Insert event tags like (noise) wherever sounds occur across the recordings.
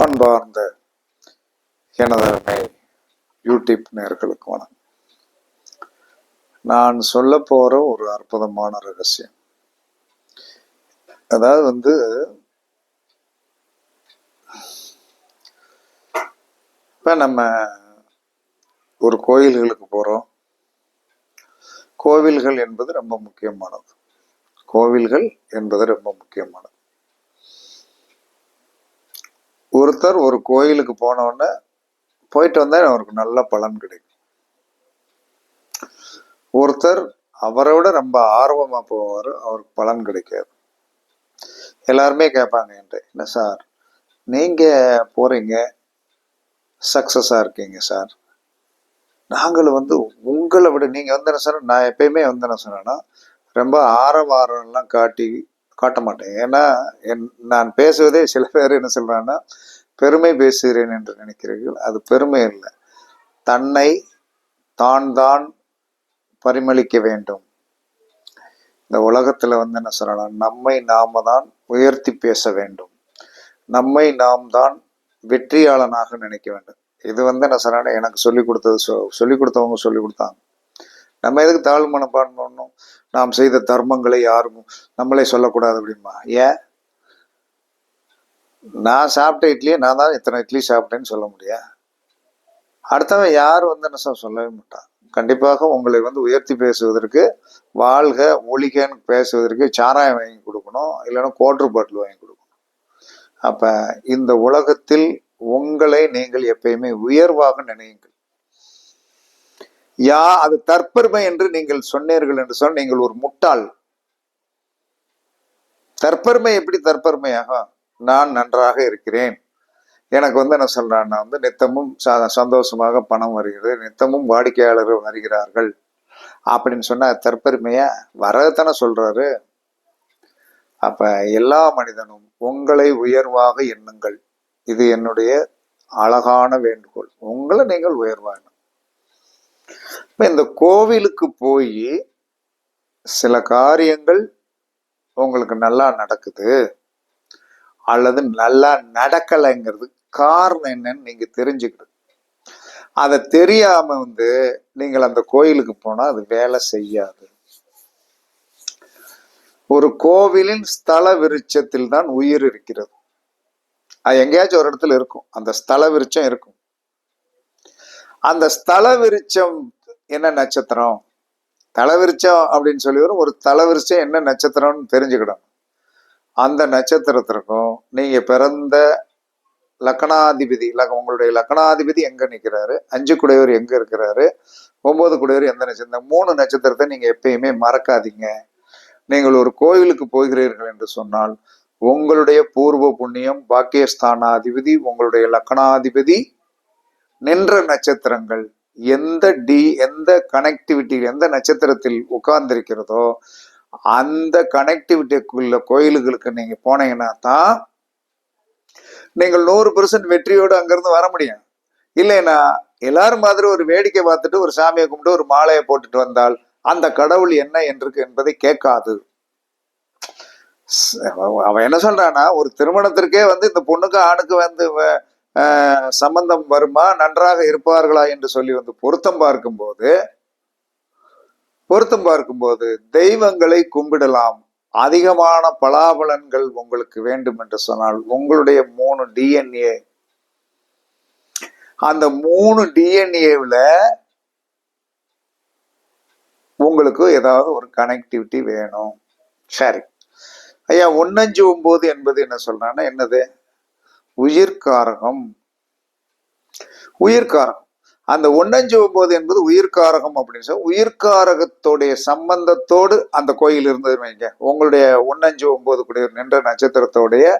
அன்பார்ந்த எனதருமை யூடியூப் நேர்களுக்கு வணக்கம். நான் சொல்ல போற ஒரு அற்புதமான ரகசியம். அதாவது வந்து இப்ப நம்ம ஒரு கோயில்களுக்கு போறோம். கோவில்கள் என்பது ரொம்ப முக்கியமானது. கோவில்கள் என்பது ரொம்ப முக்கியமானது. ஒருத்தர் ஒரு கோயிலுக்கு போன போயிட்டு வந்தால் அவருக்கு நல்ல பலன் கிடைக்கும். ஒருத்தர் அவரை விட ரொம்ப ஆர்வமாக போவார் அவருக்கு பலன் கிடைக்காது. எல்லாருமே கேட்பாங்க என்கிட்ட என்ன சார் நீங்கள் போகிறீங்க சக்ஸஸாக இருக்கீங்க சார். நாங்கள் வந்து உங்களை விட நீங்கள் வந்து என்ன சார் நான் எப்பயுமே வந்து என்ன சொன்னேன்னா ரொம்ப ஆரவாரம்லாம் காட்டி காட்ட மாட்டேன் ஏன்னா என் நான் பேசுவதே சில பேர் என்ன சொல்கிறான்னா பெருமை பேசுகிறேன் என்று நினைக்கிறீர்கள். அது பெருமை இல்லை தன்னை தான் தான் பரிமளிக்க வேண்டும். இந்த உலகத்துல வந்து என்ன சொல்லலாம் நம்மை நாம தான் உயர்த்தி பேச வேண்டும். நம்மை நாம் தான் வெற்றியாளனாக நினைக்க வேண்டும். இது வந்து என்ன சொன்னா எனக்கு சொல்லிக் கொடுத்தது சொ- சொல்லிக் கொடுத்தவங்க சொல்லிக் கொடுத்தாங்க. நம்ம எதுக்கு தாழ்வு மனப்பான்மை பண்ணணும்? நாம் செய்த தர்மங்களை யாரும் நம்மளே சொல்லக்கூடாது அப்படிமா ஏன்? நான் சாப்பிட்ட இட்லியை நான் தான் இத்தனை இட்லி சாப்பிட்டேன்னு சொல்ல முடியும் அடுத்தவன் யார் வந்து என்ன சார் சொல்லவே மாட்டான். கண்டிப்பாக உங்களை வந்து உயர்த்தி பேசுவதற்கு வாழ்க ஒழிகன்னு பேசுவதற்கு சாராயம் வாங்கி கொடுக்கணும் இல்லைன்னா கோட்ரு பாட்டில் வாங்கி கொடுக்கணும். அப்போ இந்த உலகத்தில் உங்களை நீங்கள் எப்பயுமே உயர்வாக நினையுங்கள். யா அது தற்பெருமை என்று நீங்கள் சொன்னீர்கள் என்று சொன்ன நீங்கள் ஒரு முட்டாள். தற்பெருமை எப்படி தற்பெருமையாகும் நான் நன்றாக இருக்கிறேன். எனக்கு வந்து என்ன சொல்றான்னா வந்து நித்தமும் சந்தோஷமாக பணம் வருகிறது. நித்தமும் வாடிக்கையாளர்கள் வருகிறார்கள். அப்படின்னு சொன்னா தற்பெருமையா? வரதானே சொல்றாரு. அப்ப எல்லா மனிதனும் உங்களை உயர்வாக எண்ணுங்கள். இது என்னுடைய அழகான வேண்டுகோள். உங்களை நீங்கள் உயர்வாக இப்போ இந்த கோவிலுக்கு போய் சில காரியங்கள் உங்களுக்கு நல்லா நடக்குது அல்லது நல்லா நடக்கலைங்கிறது காரணம் என்னன்னு நீங்க தெரிஞ்சுக்கிட்டு அதை தெரியாம வந்து நீங்கள் அந்த கோயிலுக்கு போனா அது வேலை செய்யாது. ஒரு கோவிலின் ஸ்தல விருட்சத்தில் தான் உயிர் இருக்கிறது. அது எங்கேயாச்சும் ஒரு இடத்துல இருக்கும். அந்த ஸ்தல விருட்சம் இருக்கும். அந்த ஸ்தல விருச்சம் என்ன நட்சத்திரம்? தலவிருச்சம் அப்படின்னு சொல்லி வரும் ஒரு தலவிருச்சம் என்ன நட்சத்திரம்னு தெரிஞ்சுக்கிடணும். அந்த நட்சத்திரத்திற்கும் நீங்க பிறந்த லக்னாதிபதி லக் உங்களுடைய லக்னாதிபதி எங்க நிக்கிறாரு? அஞ்சு குடையவர் எங்க இருக்கிறாரு? ஒன்பது குடையவர் எந்த நட்சத்திரம்? மூணு நட்சத்திரத்தை நீங்க எப்பயுமே மறக்காதீங்க. நீங்கள் ஒரு கோயிலுக்கு போகிறீர்கள் என்று சொன்னால் உங்களுடைய பூர்வ புண்ணியம் பாக்கியஸ்தானாதிபதி உங்களுடைய லக்னாதிபதி நின்ற நட்சத்திரங்கள் எந்த டி எந்த கனெக்டிவிட்டி எந்த நட்சத்திரத்தில் உட்கார்ந்திருக்கிறதோ அந்த கனெக்டிவிட்டிக்குள்ள கோயில்களுக்கு நீங்க போனீங்கன்னா தான் நீங்கள் நூறு பெர்சன்ட் வெற்றியோடு அங்கிருந்து வர முடியும். இல்லைன்னா எல்லாரும் மாதிரி ஒரு வேடிக்கை பார்த்துட்டு ஒரு சாமியை கும்பிட்டு ஒரு மாலையை போட்டுட்டு வந்தால் அந்த கடவுள் என்ன என்று என்பதை கேட்காது. அவ- அவன் என்ன சொல்றான்னா ஒரு திருமணத்திற்கே வந்து இந்த பொண்ணுக்கு ஆணுக்கு வந்து சம்பந்தம் வருமா? நன்றாக இருப்பார்களா என்று சொல்லி வந்து பொருத்தம் பார்க்கும்போது பொருத்தம் பார்க்கும்போது தெய்வங்களை கும்பிடலாம். அதிகமான பலாபலன்கள் உங்களுக்கு வேண்டும் என்று சொன்னால் உங்களுடைய மூணு டிஎன்ஏ அந்த மூணு டிஎன்ஏவில் உங்களுக்கு ஏதாவது ஒரு கனெக்டிவிட்டி வேணும். சரி. ஐயா ஒன்னஞ்சு ஒம்பது என்பது என்ன சொல்றான்னா என்னது? உயிர்காரகம். உயிர்காரகம். அந்த ஒன்னஞ்சு என்பது உயிர்காரகம் அப்படின்னு சொல்லி உயிர்காரகத்தோடைய சம்பந்தத்தோடு அந்த கோயில் இருந்தது வைங்க. உங்களுடைய ஒன்னஞ்சிவம்போது கூடிய நின்ற நட்சத்திரத்தோடைய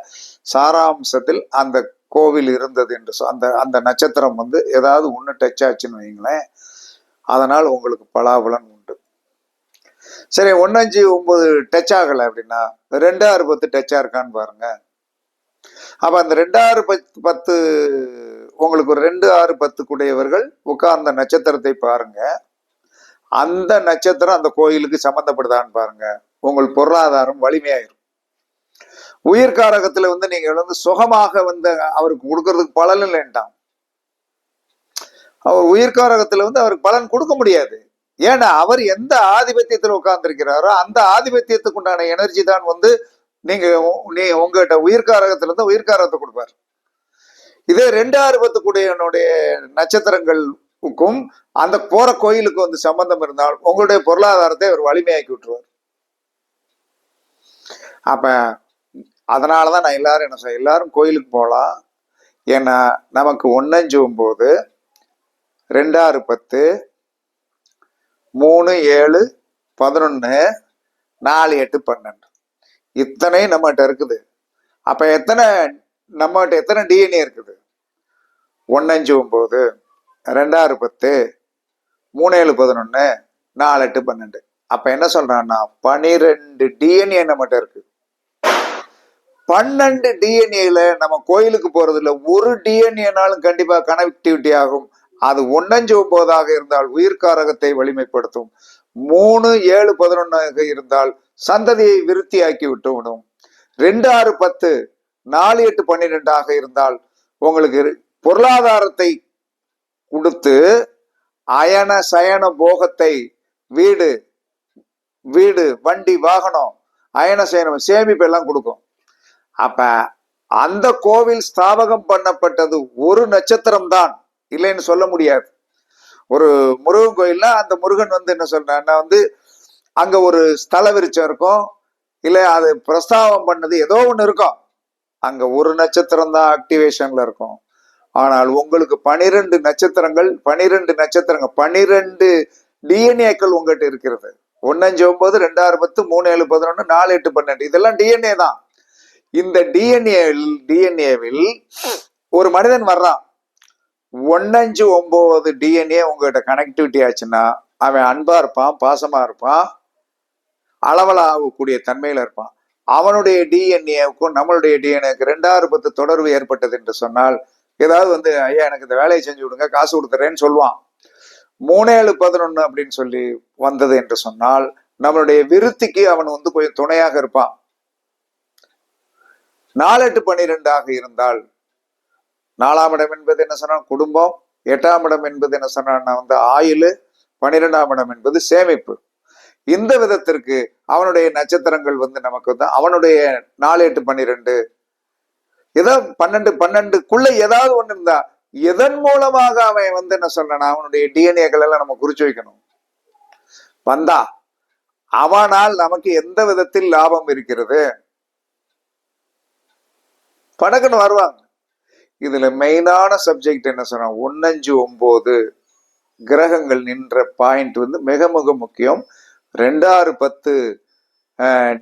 சாராம்சத்தில் அந்த கோவில் இருந்தது என்று சொ- அந்த அந்த நட்சத்திரம் வந்து ஏதாவது ஒன்று டச் ஆச்சுன்னு வைங்களேன் அதனால் உங்களுக்கு பலாபலன் உண்டு. சரி ஒன்னஞ்சு ஒன்பது டச் ஆகலை அப்படின்னா ரெண்டாறு பத்து டச்சாக இருக்கான்னு பாருங்கள் அப்ப அந்த ரெண்டாறு பத்து பத்து உங்களுக்கு ஒரு ரெண்டு ஆறு பத்து கூடியவர்கள் உட்கார்ந்த நட்சத்திரத்தை பாருங்க. அந்த நட்சத்திரம் அந்த கோயிலுக்கு சம்பந்தப்படுதான்னு பாருங்க. உங்கள் பொருளாதாரம் வலிமையாயிரும். உயிர்காரகத்துல வந்து நீங்க வந்து சுகமாக வந்து அவருக்கு கொடுக்கறதுக்கு பலன் இல்லைன்ட்டான். அவர் உயிர்காரகத்துல வந்து அவருக்கு பலன் கொடுக்க முடியாது. ஏன்னா அவர் எந்த ஆதிபத்தியத்தில் உட்கார்ந்துருக்கிறாரோ அந்த ஆதிபத்தியத்துக்கு உண்டான எனர்ஜி தான் வந்து நீங்க நீ உங்ககிட்ட உயிர்காரகத்துல இருந்து உயிர்காரகத்தை கொடுப்பார். இதே ரெண்டு என்னுடைய நட்சத்திரங்களுக்கும் அந்த போற கோயிலுக்கு வந்து சம்பந்தம் இருந்தால் உங்களுடைய பொருளாதாரத்தை அவர் வலிமையாக்கி விட்டுருவார். அப்ப அதனாலதான் நான் எல்லாரும் என்ன சொல்ல எல்லாரும் கோயிலுக்கு போகலாம் ஏன்னா நமக்கு ஒன்னஞ்சும் போது ரெண்டாறு பத்து மூணு ஏழு பதினொன்று நாலு எட்டு பன்னெண்டு. இத்தனை நம்மகிட்ட இருக்குது. அப்ப எத்தனை நம்மகிட்ட எத்தனை டிஎன்ஏ இருக்குது? ஒன்னஞ்சு ஒம்பது ரெண்டாறு பத்து மூணு ஏழு பதினொன்று நாலு எட்டு பன்னெண்டு. அப்ப என்ன சொல்றான்னா பனிரெண்டு டிஎன்ஏ நம்மகிட்ட இருக்கு. பன்னெண்டு டிஎன்ஏல நம்ம கோயிலுக்கு போறதுல ஒரு டிஎன்ஏனாலும் கண்டிப்பா கனெக்டிவிட்டி ஆகும். அது ஒன்னஞ்சு ஒன்பதாக இருந்தால் உயிர்காரகத்தை வலிமைப்படுத்தும். மூணு ஏழு பதினொன்னாக இருந்தால் சந்ததியை விருத்தியாக்கி விட்டு விடும் ரெண்டு ஆறு பத்து நாலு எட்டு பன்னிரெண்டாக இருந்தால் உங்களுக்கு பொருளாதாரத்தை கொடுத்து அயன சயன போகத்தை வீடு வீடு வண்டி வாகனம் அயன சயனம் சேமிப்பு எல்லாம் கொடுக்கும். அப்ப அந்த கோவில் ஸ்தாபகம் பண்ணப்பட்டது ஒரு நட்சத்திரம் தான் இல்லைன்னு சொல்ல முடியாது. ஒரு முருகன் கோயில்னா அந்த முருகன் வந்து என்ன சொல்றான்னா வந்து அங்க ஒரு ஸ்தல விருச்சம் இருக்கும். இல்ல அது பிரஸ்தாபம் பண்ணது ஏதோ ஒண்ணு இருக்கும். அங்க ஒரு நட்சத்திரம் தான் ஆக்டிவேஷன்ல இருக்கும். ஆனால் உங்களுக்கு பனிரெண்டு நட்சத்திரங்கள் பனிரெண்டு நட்சத்திரங்கள் பனிரெண்டு டிஎன்ஏக்கள் உங்ககிட்ட இருக்கிறது. ஒன்னஞ்சு ஒன்பது ரெண்டாறு பத்து மூணு ஏழு பதினொன்று நாலு எட்டு பன்னெண்டு. இதெல்லாம் டிஎன்ஏ தான். இந்த டிஎன்ஏ டிஎன்ஏவில் ஒரு மனிதன் வர்றான். ஒன்னஞ்சு ஒம்பது டிஎன்ஏ உங்ககிட்ட கனெக்டிவிட்டி ஆச்சுன்னா அவன் அன்பா இருப்பான் பாசமா இருப்பான் அளவலாகக்கூடிய தன்மையில இருப்பான். அவனுடைய டிஎன்ஏவுக்கும் நம்மளுடைய டிஎன்ஏக்கு ரெண்டாறு பத்து தொடர்பு ஏற்பட்டது என்று சொன்னால் ஏதாவது வந்து ஐயா எனக்கு இந்த வேலையை செஞ்சு விடுங்க காசு கொடுத்துறேன்னு சொல்லுவான். மூணேழு பதினொன்னு அப்படின்னு சொல்லி வந்தது என்று சொன்னால் நம்மளுடைய விருத்திக்கு அவன் வந்து கொஞ்சம் துணையாக இருப்பான். நாலெட்டு பன்னிரெண்டாக இருந்தால் நாலாம் இடம் என்பது என்ன சொன்னா குடும்பம். எட்டாம் இடம் என்பது என்ன சொன்னா வந்து ஆயுள். பன்னிரெண்டாம் இடம் என்பது சேமிப்பு. இந்த விதத்திற்கு அவனுடைய நட்சத்திரங்கள் வந்து நமக்கு வந்து அவனுடைய நாலு எட்டு பன்னிரெண்டு. ஏதோ பன்னெண்டு பன்னெண்டுக்குள்ள ஏதாவது ஒண்ணு இருந்தா எதன் மூலமாக அவன் வந்து என்ன சொல்றான் அவனுடைய டிஎன்ஏக்கள் எல்லாம் நம்ம குறிச்சு வைக்கணும். வந்தா அவனால் நமக்கு எந்த விதத்தில் லாபம் இருக்கிறது? படக்குன்னு வருவாங்க. இதுல மெயினான சப்ஜெக்ட் என்ன சொன்னா ஒன்னஞ்சு ஒன்பது கிரகங்கள் நின்ற பாயிண்ட் வந்து மிக மிக முக்கியம். ரெண்டாறு பத்து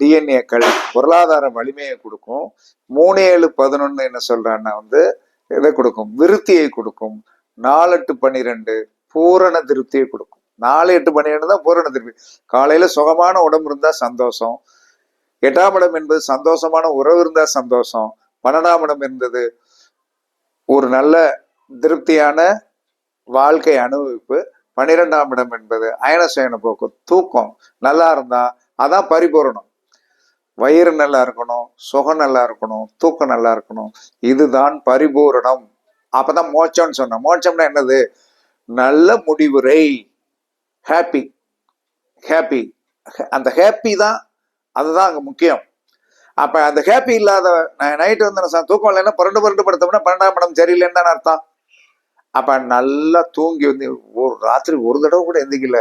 டிஎன்ஏக்கள் பொருளாதார வலிமையை கொடுக்கும். மூணு ஏழு பதினொன்று என்ன சொல்றான்னா வந்து இதை கொடுக்கும். விருத்தியை கொடுக்கும். நாலு எட்டு பன்னிரெண்டு பூரண திருப்தியை கொடுக்கும். நாலு எட்டு பன்னிரெண்டு தான் பூரண திருப்தி. காலையில சுகமான உடம்பு இருந்தா சந்தோஷம். எட்டாம் இடம் என்பது சந்தோஷமான உறவு இருந்தா சந்தோஷம். பன்னெண்டாம் இடம் என்பது ஒரு நல்ல திருப்தியான வாழ்க்கை அனுபவிப்பு. பன்னிரெண்டாம் இடம் என்பது அயனசயன போக்கு தூக்கம். நல்லா இருந்தா அதான் பரிபூரணம். வயிறு நல்லா இருக்கணும் சுகம் நல்லா இருக்கணும் தூக்கம் நல்லா இருக்கணும். இதுதான் பரிபூரணம். அப்பதான் மோட்சம்னு சொன்னோம் மோட்சம்னா என்னது? நல்ல முடிவுரை. ஹாப்பி ஹாப்பி அந்த ஹாப்பி தான் அதுதான் அங்க முக்கியம். அப்ப அந்த ஹாப்பி இல்லாத நைட்டு வந்து நான் தூக்கம் இல்லைன்னா புரண்டு புரண்டு படுத்தோம்னா பன்னெண்டாம் படம் சரியில்லைன்னு தானே அர்த்தம். அப்ப நல்லா தூங்கி வந்து ஒரு ராத்திரி ஒரு தடவை கூட எந்திக்கல.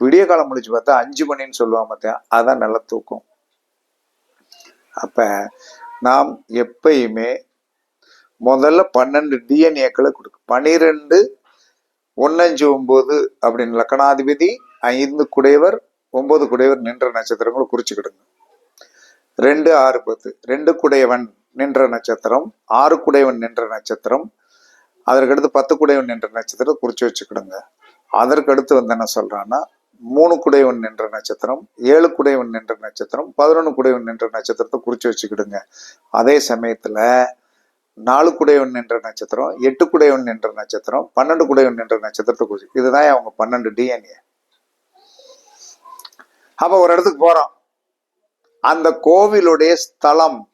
விடிய காலம் முடிச்சு பார்த்தா அஞ்சு மணின்னு சொல்லுவாங்க பார்த்தேன். அதான் நல்லா தூக்கம். அப்ப நாம் எப்பயுமே முதல்ல பன்னெண்டு டிஎன்ஏக்களை கொடுக்கும் பனிரெண்டு ஒன்னஞ்சு ஒன்பது அப்படின்னு லக்கணாதிபதி ஐந்து குடையவர் ஒன்பது குடையவர் நின்ற நட்சத்திரங்களை குறிச்சுக்கிடுங்க. ரெண்டு ஆறு பத்து. ரெண்டு குடையவன் நின்ற நட்சத்திரம் ஆறு குடையவன் நின்ற நட்சத்திரம். அதற்கடுத்து பத்து குடையவன் நின்ற நட்சத்திரம் குறிச்சு வச்சுக்கிடுங்க. அதற்கடுத்து வந்து என்ன சொல்றான்னா மூணு குடையவன் நின்ற நட்சத்திரம் ஏழு குடையவன் நின்ற நட்சத்திரம் பதினொன்று குடையவன் நின்ற நட்சத்திரத்தை குறிச்சு வச்சுக்கிடுங்க. அதே சமயத்துல நாலு குடையவன் நின்ற நட்சத்திரம் எட்டு குடையவன் நின்ற நட்சத்திரம் பன்னெண்டு குடையவன் நின்ற நட்சத்திரத்தை குறிச்சு. இதுதான் அவங்க பன்னெண்டு டிஎன்ஏ அப்ப ஒரு இடத்துக்கு போறோம். அந்த கோவிலுடைய ஸ்தலம்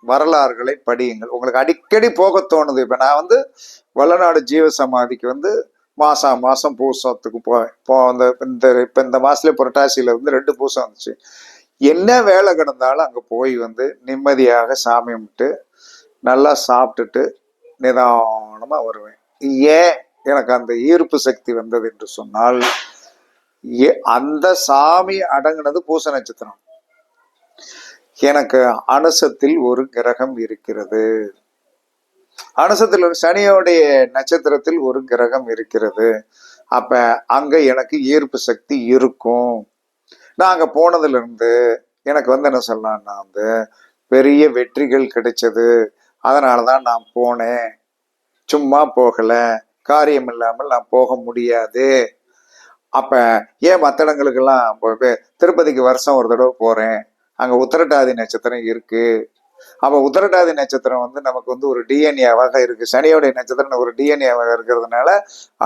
வரலாறுகளை படியுங்கள். உங்களுக்கு அடிக்கடி போக தோணுது. இப்போ நான் வந்து வல்லநாடு ஜீவ சமாதிக்கு வந்து மாசம் மாசம் பூசத்துக்கு போவேன் இப்போ அந்த இந்த இப்போ இந்த மாசத்துல புரட்டாசியில வந்து ரெண்டு பூசம் வந்துச்சு. என்ன வேலை கிடந்தாலும் அங்கே போய் வந்து நிம்மதியாக சாமி கும்பிட்டு நல்லா சாப்பிட்டுட்டு நிதானமாக வருவேன். ஏன் எனக்கு அந்த ஈர்ப்பு சக்தி வந்தது என்று சொன்னால் ஏ- அந்த சாமி அடங்கினது பூச நட்சத்திரம். எனக்கு அனுசத்தில் ஒரு கிரகம் இருக்கிறது. அனுசத்தில் ஒரு சனியோடைய நட்சத்திரத்தில் ஒரு கிரகம் இருக்கிறது. அப்ப அங்க எனக்கு ஈர்ப்பு சக்தி இருக்கும். நான் அங்க போனதுல இருந்து எனக்கு வந்து என்ன சொல்லலாம்னா வந்து பெரிய வெற்றிகள் கிடைச்சது. அதனாலதான் நான் போனேன். சும்மா போகல. காரியம் இல்லாமல் நான் போக முடியாது. அப்ப ஏன் மற்ற இடங்களுக்கெல்லாம் திருப்பதிக்கு வருஷம் ஒரு தடவை போறேன். அங்க உத்தரட்டாதி நட்சத்திரம் இருக்கு. அப்ப உத்தரட்டாதி நட்சத்திரம் வந்து நமக்கு வந்து ஒரு டிஎன்ஏவாக இருக்கு. சனியோடைய நட்சத்திரம் ஒரு டிஎன்ஏவாக இருக்கிறதுனால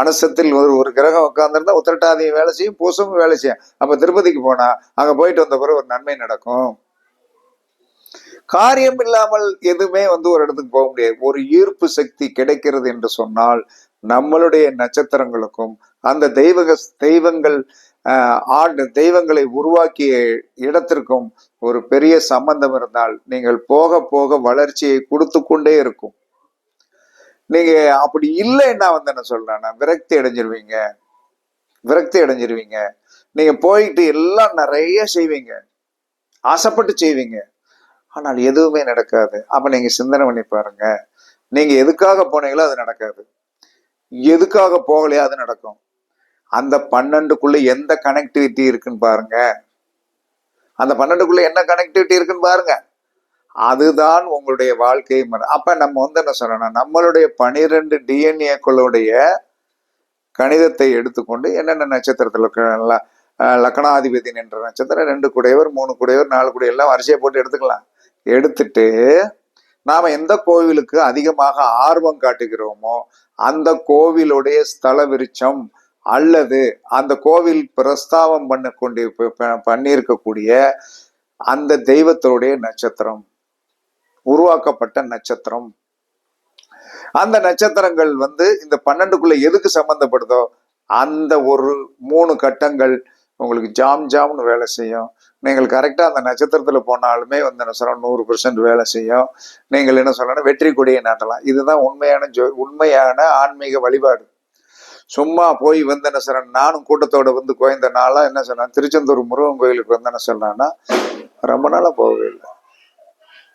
அனுசத்தில் ஒரு ஒரு கிரகம் உட்காந்துருந்தா உத்தரட்டாதி வேலை செய்யும் பூசமும் வேலை செய்யும். அப்ப திருப்பதிக்கு போனா அங்க போயிட்டு வந்த பிறகு ஒரு நன்மை நடக்கும். காரியம் இல்லாமல் எதுவுமே வந்து ஒரு இடத்துக்கு போக முடியாது. ஒரு ஈர்ப்பு சக்தி கிடைக்கிறது என்று சொன்னால் நம்மளுடைய நட்சத்திரங்களுக்கும் அந்த தெய்வக தெய்வங்கள் ஆண்டு தெய்வங்களை உருவாக்கிய இடத்திற்கும் ஒரு பெரிய சம்பந்தம் இருந்தால் நீங்கள் போக போக வளர்ச்சியை கொடுத்து கொண்டே இருக்கும். நீங்க அப்படி இல்லைன்னா வந்து என்ன சொல்றேன்னா விரக்தி அடைஞ்சிருவீங்க. விரக்தி அடைஞ்சிருவீங்க. நீங்க போயிட்டு எல்லாம் நிறைய செய்வீங்க. ஆசைப்பட்டு செய்வீங்க. ஆனால் எதுவுமே நடக்காது. அப்ப நீங்க சிந்தனை பண்ணி பாருங்க. நீங்க எதுக்காக போனீங்களோ அது நடக்காது. எதுக்காக போகலையோ அது நடக்கும். அந்த பன்னெண்டுக்குள்ள எந்த கனெக்டிவிட்டி இருக்குன்னு பாருங்க. அந்த பன்னெண்டுக்குள்ள என்ன கனெக்டிவிட்டி இருக்குன்னு பாருங்க. அதுதான் உங்களுடைய வாழ்க்கை முறை. அப்ப நம்ம வந்து என்ன சொல்லணும் நம்மளுடைய பனிரெண்டு டிஎன்ஏக்களுடைய கணிதத்தை எடுத்துக்கொண்டு என்னென்ன நட்சத்திரத்தில் லக்கணாதிபதி என்ற நட்சத்திரம் ரெண்டு குடையவர் மூணு குடையவர் நாலு குடையவர் எல்லாம் வரிசையை போட்டு எடுத்துக்கலாம். எடுத்துட்டு நாம எந்த கோவிலுக்கு அதிகமாக ஆர்வம் காட்டுகிறோமோ அந்த கோவிலுடைய ஸ்தல விருச்சம் அல்லது அந்த கோவில் பிரஸ்தாவம் பண்ண கொண்டு பண்ணியிருக்கக்கூடிய அந்த தெய்வத்தோடைய நட்சத்திரம் உருவாக்கப்பட்ட நட்சத்திரம். அந்த நட்சத்திரங்கள் வந்து இந்த பன்னெண்டுக்குள்ள எதுக்கு சம்பந்தப்படுதோ அந்த ஒரு மூணு கட்டங்கள் உங்களுக்கு ஜாம் ஜாம்னு வேலை செய்யும். நீங்கள் கரெக்டாக அந்த நட்சத்திரத்தில் போனாலுமே வந்து என்ன சொல்லணும் நூறு பர்சன்ட் வேலை செய்யும். நீங்கள் என்ன சொல்லணும் வெற்றி கொடியை நாட்டலாம். இதுதான் உண்மையான ஜோ உண்மையான ஆன்மீக வழிபாடு. சும்மா போய் வந்து என்ன சொல்றேன் நானும் கூட்டத்தோட வந்து கோயந்த நாளா என்ன சொன்னான் திருச்செந்தூர் முருகன் கோயிலுக்கு வந்து என்ன சொல்றேன்னா ரொம்ப நாளாக போகவே இல்லை.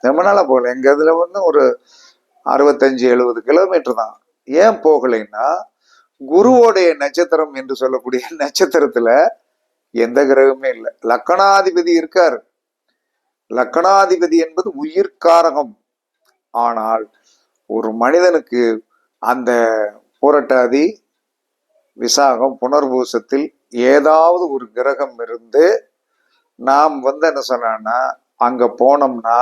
ரொம்ப நாளாக போகல. எங்க இதில் வந்து ஒரு அறுபத்தஞ்சு எழுபது கிலோமீட்டர் தான். ஏன் போகலைன்னா குருவோடைய நட்சத்திரம் என்று சொல்லக்கூடிய (laughs) நட்சத்திரத்துல எந்த கிரகமே இல்லை. லக்கணாதிபதி இருக்காரு. லக்கணாதிபதி என்பது உயிர்காரகம் ஆனால் ஒரு மனிதனுக்கு அந்த போராட்டாதி விசாகம் புனர்பூசத்தில் ஏதாவது ஒரு கிரகம் இருந்து நாம் வந்து என்ன சொன்னோம்னா அங்கே போனோம்னா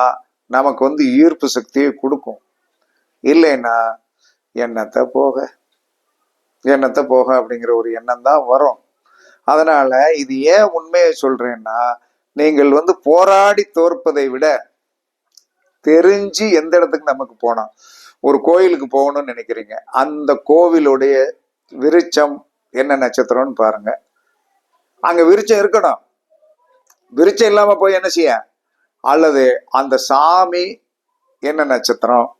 நமக்கு வந்து ஈர்ப்பு சக்தியை கொடுக்கும். இல்லைன்னா எண்ணத்தை போக? எண்ணத்தை போக அப்படிங்கிற ஒரு எண்ணம் தான் வரும். அதனால இது ஏன் உண்மையை சொல்றேன்னா நீங்கள் வந்து போராடி தோற்பதை விட தெரிஞ்சு எந்த இடத்துக்கு நமக்கு போனோம் ஒரு கோயிலுக்கு போகணும்னு நினைக்கிறீங்க. அந்த கோவிலுடைய விருச்சம் என்ன நட்சத்திரம்னு பாருங்க. அங்க விருச்சம் இருக்கணும். விருச்சம் இல்லாம போய் என்ன செய்ய? அல்லது அந்த சாமி என்ன நட்சத்திரம்?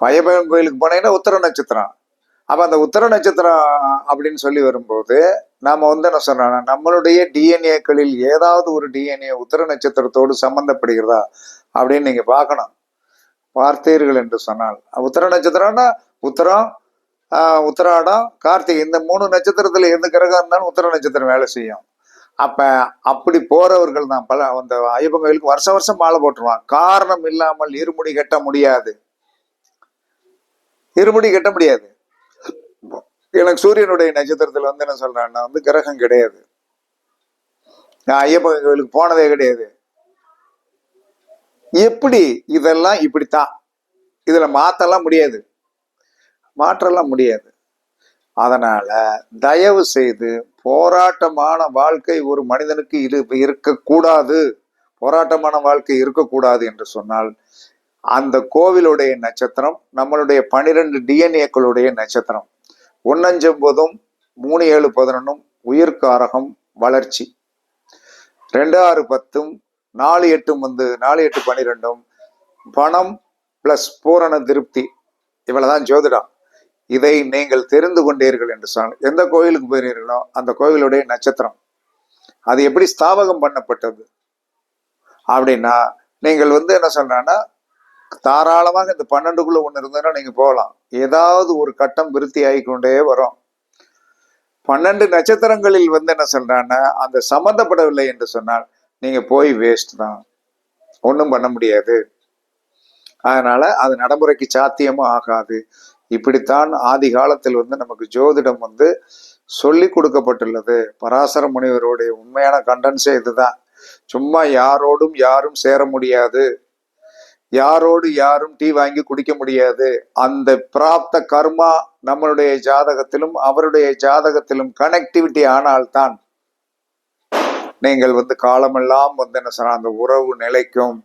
பையபயம் கோயிலுக்கு போனீங்கன்னா உத்தர நட்சத்திரம். அப்ப அந்த உத்தர நட்சத்திரம் அப்படின்னு சொல்லி வரும்போது நாம வந்து என்ன சொல்றோம்னா நம்மளுடைய டிஎன்ஏக்களில் ஏதாவது ஒரு டிஎன்ஏ உத்தர நட்சத்திரத்தோடு சம்பந்தப்படுகிறதா அப்படின்னு நீங்க பார்க்கணும். பார்த்தீர்கள் என்று சொன்னால். உத்தர நட்சத்திரம்னா உத்தரம் உத்திராடம் கார்த்திகை இந்த மூணு நட்சத்திரத்துல எந்த கிரகம் இருந்தாலும் உத்திர நட்சத்திரம் வேலை செய்யும். அப்ப அப்படி போறவர்கள் தான் பல அந்த ஐயப்பன் கோயிலுக்கு வருஷம் வருஷம் மாலை போட்டுருவான் காரணம் இல்லாமல் இருமுடி கட்ட முடியாது. இருமுடி கட்ட முடியாது. எனக்கு சூரியனுடைய நட்சத்திரத்துல வந்து என்ன சொல்றேன்னா வந்து கிரகம் கிடையாது. நான் ஐயப்பன் கோயிலுக்கு போனதே கிடையாது. எப்படி இதெல்லாம் இப்படித்தான்? இதுல மாத்தலாம் முடியாது. மாற்றலாம் முடியாது. அதனால தயவு செய்து போராட்டமான வாழ்க்கை ஒரு மனிதனுக்கு இது இருக்கக்கூடாது. போராட்டமான வாழ்க்கை இருக்கக்கூடாது என்று சொன்னால் அந்த கோவிலுடைய நட்சத்திரம் நம்மளுடைய பனிரெண்டு டிஎன்ஏக்களுடைய நட்சத்திரம். ஒன்னஞ்சொம்பதும் மூணு ஏழு பதினொன்னும் உயிர்காரகம் வளர்ச்சி. ரெண்டு ஆறு பத்தும் நாலு எட்டும் வந்து நாலு எட்டு பன்னிரெண்டும் பணம் பிளஸ் பூரண திருப்தி. இவ்வளவுதான் ஜோதிடம். இதை நீங்கள் தெரிந்து கொண்டீர்கள் என்று சொன்ன எந்த கோயிலுக்கு போகிறீர்களோ அந்த கோயிலுடைய நட்சத்திரம். அது எப்படி ஸ்தாபகம் பண்ணப்பட்டது? அப்படின்னா நீங்கள் வந்து என்ன சொல்றேன்னா தாராளமாக இந்த பன்னெண்டுக்குள்ள ஒன்று இருந்ததுன்னா நீங்க போகலாம். ஏதாவது ஒரு கட்டம் விருத்தி ஆகிக்கொண்டே வரும். பன்னெண்டு நட்சத்திரங்களில் வந்து என்ன சொல்றான்னா அந்த சம்மந்தப்படவில்லை என்று சொன்னால் நீங்க போய் வேஸ்ட் தான். ஒன்றும் பண்ண முடியாது. அதனால அது நடைமுறைக்கு சாத்தியமும் ஆகாது. இப்படித்தான் ஆதி காலத்தில் வந்து நமக்கு ஜோதிடம் வந்து சொல்லி கொடுக்கப்பட்டுள்ளது. பராசர முனிவருடைய உண்மையான கண்டன்ஸே இதுதான். சும்மா யாரோடும் யாரும் சேர முடியாது. யாரோடு யாரும் டீ வாங்கி குடிக்க முடியாது. அந்த பிராப்த கர்மா நம்மளுடைய ஜாதகத்திலும் அவருடைய ஜாதகத்திலும் கனெக்டிவிட்டி ஆனால்தான் நீங்கள் வந்து காலமெல்லாம் வந்து என்ன சொன்ன அந்த உறவு நிலைக்கும்.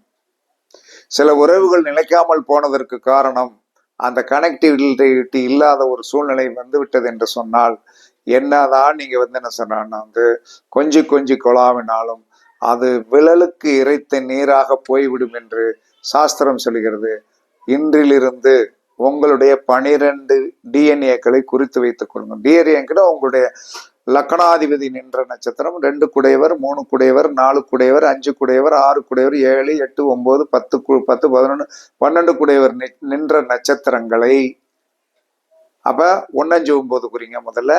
சில உறவுகள் நிலைக்காமல் போனதற்கு காரணம் அந்த கனெக்டிவிட்டி இல்லாத ஒரு சூழ்நிலை வந்து விட்டது என்று சொன்னால் என்னதான் நீங்க வந்து என்ன சொன்னா வந்து கொஞ்சி கொஞ்சி கொலாவினாலும் அது விழலுக்கு இறைத்த நீராக போய்விடும் என்று சாஸ்திரம் சொல்கிறது. இன்றிலிருந்து உங்களுடைய பனிரெண்டு டிஎன்ஏக்களை குறித்து வைத்துக் கொள்ளுங்கள். டிஎன்ஏங்கிட்ட உங்களுடைய லக்கணாதிபதி நின்ற நட்சத்திரம் ரெண்டு குடையவர் மூணு குடையவர் நாலு குடையவர் அஞ்சு குடையவர் ஆறு குடையவர் ஏழு எட்டு ஒன்பது பத்து கு பத்து பதினொன்று பன்னெண்டு குடையவர் நின்ற நட்சத்திரங்களை. அப்ப ஒன்னஞ்சு ஒன்பது குறிங்க முதல்ல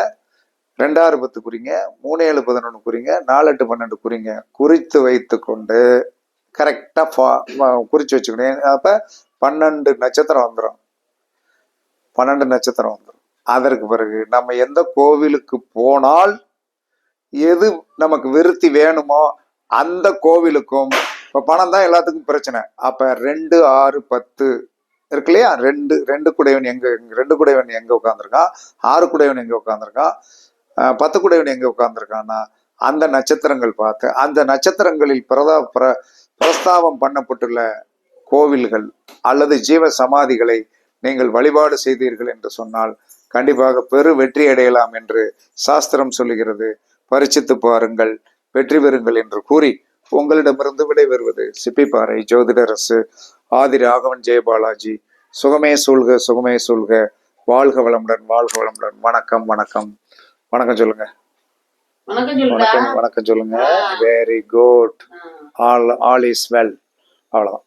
ரெண்டாறு பத்து குறிங்க மூணு ஏழு பதினொன்று குறிங்க நாலு எட்டு பன்னெண்டு குறிங்க குறித்து வைத்து கொண்டு கரெக்டாக குறித்து வச்சுக்கணும். அப்போ பன்னெண்டு நட்சத்திரம் வந்துடும் பன்னெண்டு நட்சத்திரம் வந்துடும் அதற்கு பிறகு நம்ம எந்த கோவிலுக்கு போனால் எது நமக்கு விருத்தி வேணுமோ அந்த கோவிலுக்கும் இப்போ பணம் தான் எல்லாத்துக்கும் பிரச்சனை. அப்போ ரெண்டு ஆறு பத்து இருக்கு இல்லையா? ரெண்டு ரெண்டு குடையவன் எங்க ரெண்டு குடையவன் எங்க உட்காந்துருக்கான் ஆறு குடையவன் எங்க உட்காந்துருக்கான் பத்து குடையவன் எங்க உட்காந்துருக்கான்னா அந்த நட்சத்திரங்கள் பார்த்து அந்த நட்சத்திரங்களில் பிரதா பிர பிரஸ்தாபம் பண்ணப்பட்டுள்ள கோவில்கள் அல்லது ஜீவ சமாதிகளை நீங்கள் வழிபாடு செய்தீர்கள் என்று சொன்னால் கண்டிப்பாக பெரு வெற்றி அடையலாம் என்று சாஸ்திரம் சொல்லுகிறது. பரிசித்து பாருங்கள் வெற்றி பெறுங்கள் என்று கூறி உங்களிடமிருந்து விடைபெறுவது சிப்பிப்பாறை ஜோதிடரசு ஆதி ராகவன் ஜெயபாலாஜி சுகமே சூழ்க சுகமே சூழ்க. வாழ்க வளமுடன் வாழ்க வளமுடன். வணக்கம் வணக்கம். வணக்கம் சொல்லுங்க. வணக்கம் வணக்கம் சொல்லுங்க. Very good all all is well அவ்வளவுதான்.